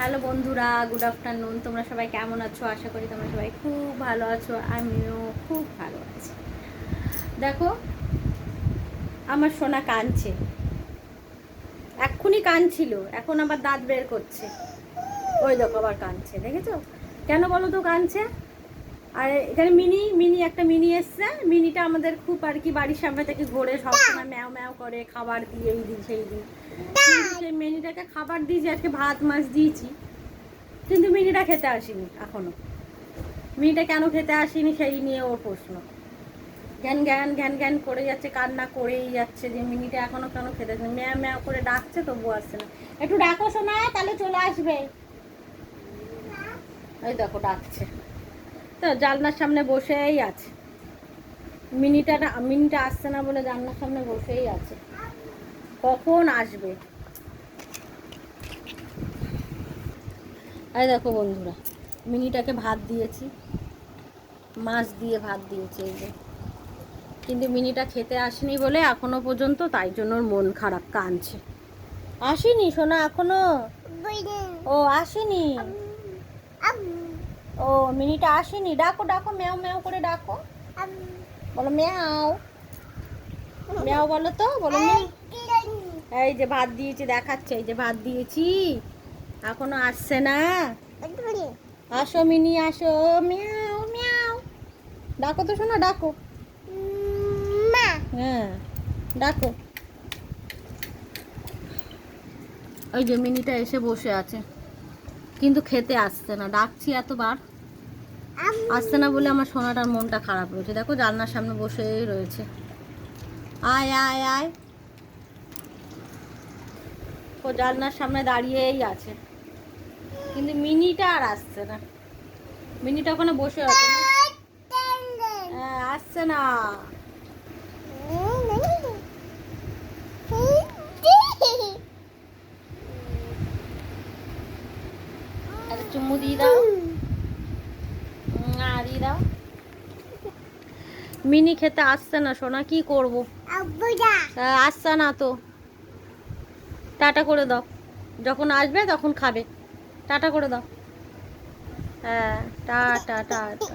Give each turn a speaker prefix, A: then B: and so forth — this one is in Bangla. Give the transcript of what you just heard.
A: হ্যালো বন্ধুরা গুড আফটারনুন তোমরা সবাই কেমন আছো? আশা করি তোমরা সবাই খুব ভালো আছো, আমিও খুব ভালো আছি। দেখো, আমার সোনা কাঁদছে। এক্ষুনি কাঁদছিল, এখন আবার দাঁত বের করছে। ওই দেখো আবার কাঁদছে, দেখেছ? কেন বলো তো কাঁদছে? আর এখানে মিনি মিনি একটা মিনি এসছে। মিনিটা আমাদের খুব আর কি বাড়ির সামনে থেকে ঘোরে সবসময় ম্যাও ম্যাও করে খাবার দিয়ে এই দিন সেই দিন। সেই মিনিটাকে খাবার দিয়েছি, আজকে ভাত, মাছ দিয়েছি। কিন্তু মিনিটা খেতে আসেনি এখনও। মিনিটা কেন খেতে আসিনি সেই নিয়ে ওর প্রশ্ন। জ্ঞান জ্ঞান জ্ঞান জ্ঞান করে যাচ্ছে, কান্না করেই যাচ্ছে যে মিনিটা এখনও কেন খেতে আসেনি। ম্যাও ম্যাও করে ডাকছে তবু আসছে না। একটু ডাকো শোনা তাহলে চলে আসবে। ওই দেখো, ডাকছে। তো জানলার সামনে বসেই আছে। মিনিটা মিনিটা আসছে না বলে জানলার সামনে বসেই আছে। কখন আসবে? এই দেখো বন্ধুরা মিনিটাকে ভাত দিয়েছি। মাছ দিয়ে ভাত দিয়েছি এই যে। কিন্তু মিনিটা খেতে আসেনি বলে এখনও পর্যন্ত তাই জন্য ওর মন খারাপ কাঁদছে। আসেনি সোনা এখনও? ও আসেনি। ও মিনিটা আসেনি। ডাকো ডাকো ম্যাও ম্যাও করে ডাকো। বলো ম্যাও। ম্যাও বলো তো বলো এই যে ভাত দিয়েছি দেখাচ্ছে এই যে ভাত দিয়েছি। এখনও আসছে না। আসো মিনি আসো। ম্যাও ম্যাও। ডাকো তো শোনা ডাকো। হ্যাঁ ডাকো। ওই যে মিনিটা এসে বসে আছে। কিন্তু খেতে আসছে না। ডাকছি এতবার। আসছে না বলে আমার সোনাটার মনটা খারাপ রয়েছে। দেখো জানলার সামনে বসেই রয়েছে। আয় আয় আয়। ও জানলার সামনে দাঁড়িয়েই আছে। কিন্তু মিনিটা আর আসছে না। মিনিটা ওখানে বসে আছে। না? হ্যাঁ, আসছে না একটা চুমু দিয়ে দাও না দিয়ে দাও মিনি খেতে আসছে না সোনা কি করব? আসছে না তো। টাটা করে দাও। যখন আসবে তখন খাবে। টাটা করে দাও। হ্যাঁ টাটা টাটা।